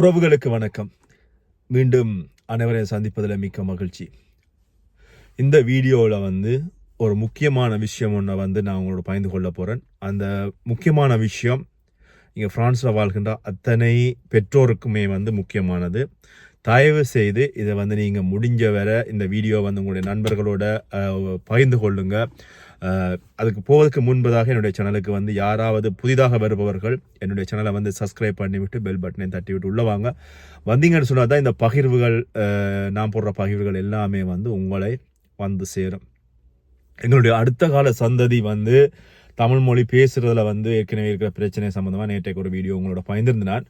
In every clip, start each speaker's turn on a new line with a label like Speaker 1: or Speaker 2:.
Speaker 1: உறவுகளுக்கு வணக்கம். மீண்டும் அனைவரையும் சந்திப்பதில் மிக்க மகிழ்ச்சி. இந்த வீடியோவில் வந்து ஒரு முக்கியமான விஷயம் ஒன்றை வந்து நான் உங்களோட பயந்து கொள்ள போகிறேன் அந்த முக்கியமான விஷயம் இங்கே ஃப்ரான்ஸில் வாழ்கின்ற அத்தனை பெற்றோருக்குமே வந்து முக்கியமானது. தயவு செய்து இதை வந்து நீங்கள் முடிஞ்ச வரை இந்த வீடியோ வந்து உங்களுடைய நண்பர்களோட பகிர்ந்து கொள்ளுங்க. அதுக்கு போவதற்கு முன்பதாக என்னுடைய சேனலுக்கு வந்து யாராவது புதிதாக வருபவர்கள் என்னுடைய சேனலை வந்து சப்ஸ்கிரைப் பண்ணிவிட்டு பெல் பட்டனை தட்டி விட்டு உள்ள வாங்க. வந்தீங்கன்னு சொன்னால் தான் இந்த பகிர்வுகள் நான் போடுற பகிர்வுகள் எல்லாமே வந்து உங்களை வந்து சேரும். எங்களுடைய அடுத்த கால சந்ததி வந்து தமிழ் மொழி வந்து ஏற்கனவே இருக்கிற பிரச்சனை சம்மந்தமாக நேற்றைக்கு ஒரு வீடியோ உங்களோட பயந்துருந்தேன்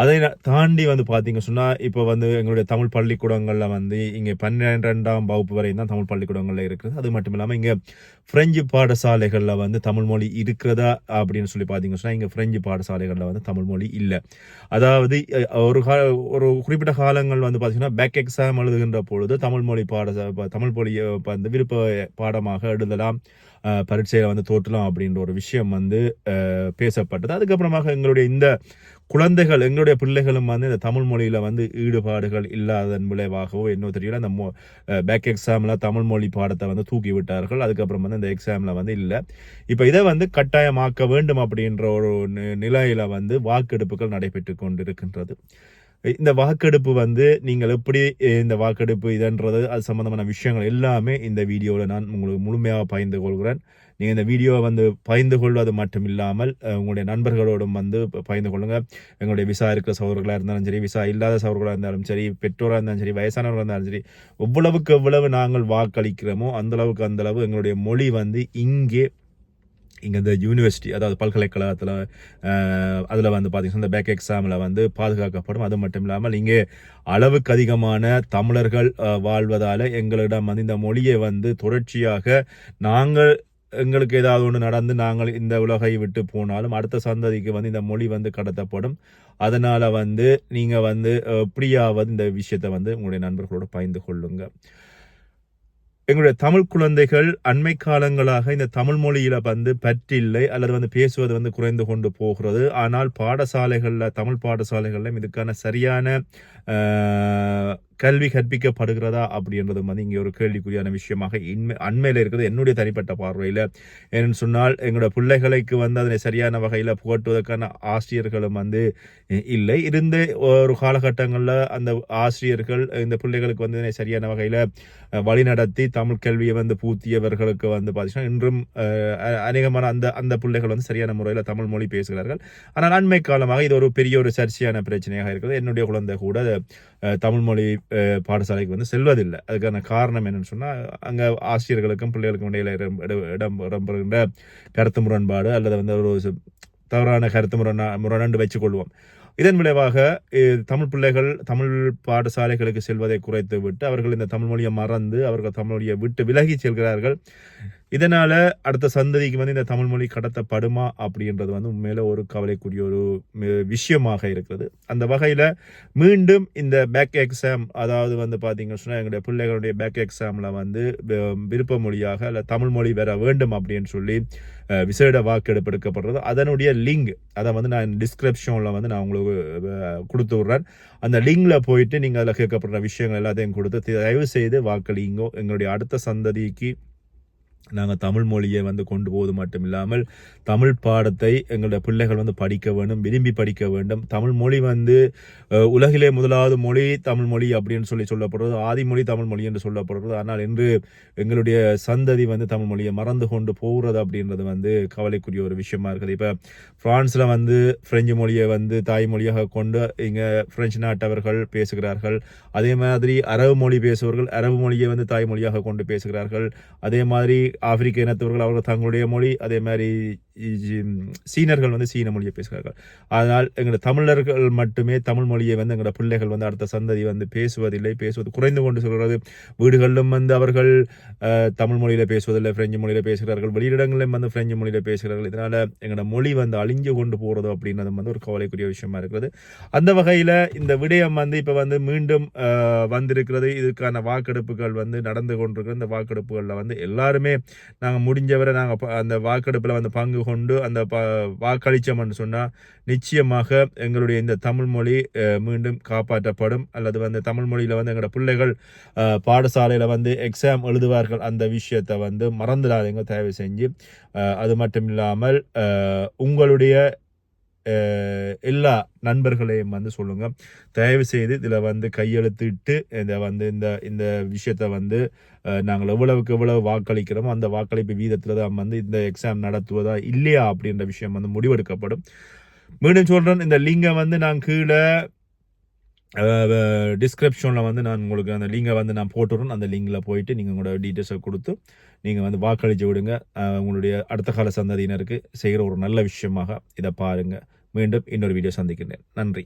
Speaker 1: அதை தாண்டி வந்து பார்த்தீங்க சொன்னால் இப்போ வந்து எங்களுடைய தமிழ் பள்ளிக்கூடங்களில் வந்து இங்கே பன்னிரெண்டாம் வகுப்பு வரையும் தான் தமிழ் பள்ளிக்கூடங்களில் இருக்குது. அது மட்டும் இல்லாமல் இங்கே ஃப்ரெஞ்சு பாடசாலைகளில் வந்து தமிழ் மொழி இருக்கிறதா அப்படின்னு சொல்லி பார்த்தீங்க சொன்னால் இங்கே ஃப்ரெஞ்சு பாடசாலைகளில் வந்து தமிழ் மொழி இல்லை. அதாவது ஒரு கா ஒரு குறிப்பிட்ட காலங்கள் வந்து பார்த்தீங்கன்னா பேக் எக்ஸாம் எழுதுகின்ற பொழுது தமிழ் மொழி பாட தமிழ் மொழியை வந்து விருப்ப பாடமாக எழுதலாம் பரீட்சையில் வந்து தோற்றலாம் அப்படின்ற ஒரு விஷயம் வந்து பேசப்பட்டது. அதுக்கப்புறமாக எங்களுடைய இந்த குழந்தைகள் எங்களுடைய பிள்ளைகளும் வந்து இந்த தமிழ் மொழியில் வந்து ஈடுபாடுகள் இல்லாதன் விளைவாகவோ என்ன தெரியல அந்த பேக் எக்ஸாமில் தமிழ் மொழி பாடத்தை வந்து தூக்கி விட்டார்கள் அதுக்கப்புறம் வந்து இந்த எக்ஸாமில் வந்து இல்லை. இப்போ இதை வந்து கட்டாயமாக்க வேண்டும் அப்படின்ற ஒரு நிலையில் வந்து வாக்கெடுப்புகள் நடைபெற்று கொண்டிருக்கின்றது. இந்த வாக்கெடுப்பு வந்து நீங்கள் எப்படி இந்த வாக்கெடுப்பு இதன்றது அது சம்பந்தமான விஷயங்கள் எல்லாமே இந்த வீடியோவில் நான் உங்களுக்கு முழுமையாக பகிர்ந்து கொள்கிறேன். நீங்கள் இந்த வீடியோவை வந்து பகிர்ந்து கொள்வது மட்டும் இல்லாமல் உங்களுடைய நண்பர்களோடும் வந்து ப- பகிர்ந்து எங்களுடைய விசா இருக்கிற சகோதரர்களாக இருந்தாலும் சரி விசா இல்லாத சகோதரர்களாக இருந்தாலும் சரி பெற்றோராக இருந்தாலும் சரி வயசானவர்களாக இருந்தாலும் சரி எவ்வளவுக்கு எவ்வளவு நாங்கள் வாக்களிக்கிறோமோ அந்த அளவுக்கு அந்த அளவு எங்களுடைய மொழி வந்து இங்கே இங்கே இந்த யூனிவர்சிட்டி அதாவது பல்கலைக்கழகத்தில் அதில் வந்து பார்த்தீங்கன்னா இந்த பேக் எக்ஸாமில் வந்து பாதுகாக்கப்படும். அது மட்டும் இல்லாமல் இங்கே அளவுக்கு அதிகமான தமிழர்கள் வாழ்வதால் எங்களிடம் வந்து இந்த மொழியை வந்து தொடர்ச்சியாக நாங்கள் எங்களுக்கு ஏதாவது ஒன்று நடந்து நாங்கள் இந்த உலகை விட்டு போனாலும் அடுத்த சந்ததிக்கு வந்து இந்த மொழி வந்து கடத்தப்படும். அதனால் வந்து நீங்கள் வந்து எப்படியாவது இந்த விஷயத்தை வந்து உங்களுடைய நண்பர்களோடு பகிர்ந்து கொள்ளுங்கள் எங்களுடைய தமிழ் குழந்தைகள் அண்மை காலங்களாக இந்த தமிழ் மொழியில் வந்து பற்றில்லை அல்லது வந்து பேசுவது வந்து குறைந்து கொண்டு போகிறது. ஆனால் பாடசாலைகளில் தமிழ் பாடசாலைகளில் இதுக்கான சரியான கல்வி கற்பிக்கப்படுகிறதா அப்படின்றது வந்து இங்கே ஒரு கேள்விக்குரியான விஷயமாக இன்மை அண்மையில் இருக்கிறது என்னுடைய தனிப்பட்ட பார்வையில். ஏன்னு சொன்னால் எங்களோட பிள்ளைகளுக்கு வந்து அதனை சரியான வகையில் புகட்டுவதற்கான ஆசிரியர்களும் வந்து இல்லை. இருந்து ஒரு காலகட்டங்களில் அந்த ஆசிரியர்கள் இந்த பிள்ளைகளுக்கு வந்து இதனை சரியான வகையில் வழிநடத்தி தமிழ் கல்வியை வந்து பூத்தியவர்களுக்கு வந்து பார்த்தீங்கன்னா இன்றும் அநேகமான அந்த அந்த பிள்ளைகள் வந்து சரியான முறையில் தமிழ் மொழி பேசுகிறார்கள். ஆனால் அண்மை காலமாக இது ஒரு பெரிய ஒரு சர்ச்சையான பிரச்சனையாக இருக்குது. என்னுடைய குழந்தை கூட தமிழ் மொழி பாடசாலைக்கு வந்து செல்வதில்லை. அதுக்கான காரணம் என்னன்னு சொன்னால் அங்கே ஆசிரியர்களுக்கும் பிள்ளைகளுக்கும் இடையில இடம் இடம் இடம்பெறுகின்ற கருத்து முரண்பாடு அல்லது வந்து ஒரு தவறான கருத்து முரணா முரணண்டு வச்சுக்கொள்வோம். இதன் விளைவாக தமிழ் பிள்ளைகள் தமிழ் பாடசாலைகளுக்கு செல்வதை குறைத்து விட்டு அவர்கள் இந்த தமிழ் மொழியை மறந்து அவர்கள் தமிழ் மொழியை விட்டு விலகி செல்கிறார்கள். இதனால் அடுத்த சந்ததிக்கு வந்து இந்த தமிழ் மொழி கடத்தப்படுமா அப்படின்றது வந்து உண்மையில ஒரு கவலைக்குரிய ஒரு விஷயமாக இருக்கிறது. அந்த வகையில் மீண்டும் இந்த பேக் எக்ஸாம் அதாவது வந்து பார்த்தீங்கன்னு சொன்னால் எங்களுடைய பிள்ளைகளுடைய பேக் எக்ஸாமில் வந்து விருப்ப மொழியாக இல்லை தமிழ் மொழி வர வேண்டும் அப்படின்னு சொல்லி விசேட வாக்கெடுப்பு எடுக்கப்படுறது அதனுடைய லிங்க் அதை வந்து நான் டிஸ்கிரிப்ஷனில் வந்து நான் உங்களுக்கு கொடுத்து விட்றேன். அந்த லிங்கில் போயிட்டு நீங்கள் அதில் கேட்கப்படுற விஷயங்கள் எல்லாத்தையும் கொடுத்து தயவு செய்து வாக்களிங்கோ. எங்களுடைய அடுத்த சந்ததிக்கு நாங்கள் தமிழ் மொழியை வந்து கொண்டு போவது மட்டும் இல்லாமல் தமிழ் பாடத்தை எங்களுடைய பிள்ளைகள் வந்து படிக்க வேண்டும் விரும்பி படிக்க வேண்டும். தமிழ் மொழி வந்து உலகிலே முதலாவது மொழி தமிழ் மொழி அப்படின்னு சொல்லி சொல்லப்படுறது ஆதிமொழி தமிழ் மொழி என்று சொல்லப்படுறது ஆனால் இன்று எங்களுடைய சந்ததி வந்து தமிழ் மொழியை மறந்து கொண்டு போகிறது அப்படின்றது வந்து கவலைக்குரிய ஒரு விஷயமா இருக்குது. இப்போ ஃப்ரான்ஸில் வந்து பிரெஞ்சு மொழியை வந்து தாய்மொழியாக கொண்டு இங்கே பிரெஞ்சு நாட்டவர்கள் பேசுகிறார்கள். அதே மாதிரி அரபு மொழி பேசுபவர்கள் அரபு மொழியை வந்து தாய்மொழியாக கொண்டு பேசுகிறார்கள். அதே மாதிரி ஆப்பிரிக்க இனத்தவர்கள் அவர்கள் தங்களுடைய மொழி அதே மாதிரி சீனர்கள் வந்து சீன மொழியை பேசுகிறார்கள். அதனால் எங்களோட தமிழர்கள் மட்டுமே தமிழ் மொழியை வந்து எங்களோட பிள்ளைகள் வந்து அடுத்த சந்ததி வந்து பேசுவதில்லை பேசுவது குறைந்து கொண்டு சொல்கிறது. வீடுகளிலும் வந்து அவர்கள் தமிழ் மொழியில் பேசுவதில்லை பிரெஞ்சு மொழியில் பேசுகிறார்கள். வெளியிடங்களிலும் வந்து பிரெஞ்சு மொழியில் பேசுகிறார்கள். இதனால் எங்களோட மொழி வந்து அழிஞ்சு கொண்டு போகிறது அப்படின்றது வந்து ஒரு கவலைக்குரிய விஷயமா இருக்கிறது. அந்த வகையில் இந்த விடயம் வந்து இப்போ வந்து மீண்டும் வந்திருக்கிறது. இதுக்கான வாக்கெடுப்புகள் வந்து நடந்து கொண்டிருக்கிற இந்த வாக்கெடுப்புகளில் வந்து எல்லாருமே நாங்கள் முடிஞ்சவரை நாங்கள் அந்த வாக்கெடுப்பில் வந்து பங்கு கொண்டு அந்த ப வாக்களித்தோம்னு சொன்னால் நிச்சயமாக எங்களுடைய இந்த தமிழ் மொழி மீண்டும் காப்பாற்றப்படும். அல்லது வந்து தமிழ் மொழியில் வந்து எங்களோட பிள்ளைகள் பாடசாலையில் வந்து எக்ஸாம் எழுதுவார்கள் அந்த விஷயத்தை வந்து மறந்துடாதீங்க. தயவு செஞ்சு அது மட்டும் இல்லாமல் உங்களுடைய எல்லா நண்பர்களையும் வந்து சொல்லுங்க. தயவு செய்து இதில் வந்து கையெழுத்திட்டு இந்த வந்து இந்த இந்த விஷயத்தை வந்து நாங்கள் எவ்வளவுக்கு எவ்வளவு வாக்களிக்கிறோமோ அந்த வாக்களிப்பு வீதத்தில் தான் வந்து இந்த எக்ஸாம் நடத்துவதா இல்லையா அப்படின்ற விஷயம் வந்து முடிவெடுக்கப்படும். மீண்டும் சொல்கிறேன் இந்த லிங்கை வந்து நான் கீழே டிஸ்கிரிப்ஷனில் வந்து நான் உங்களுக்கு அந்த லிங்கை வந்து நான் போட்டுடுறேன் அந்த லிங்கில் போயிட்டு நீங்கள் உங்களோட டீட்டெயில்ஸை கொடுத்து நீங்கள் வந்து வாக்களித்து விடுங்க. உங்களுடைய அடுத்த கால சந்ததியினருக்கு செய்கிற ஒரு நல்ல விஷயமாக இதை பாருங்கள் மீண்டும் இன்னொரு வீடியோ சந்திக்கின்றேன். நன்றி.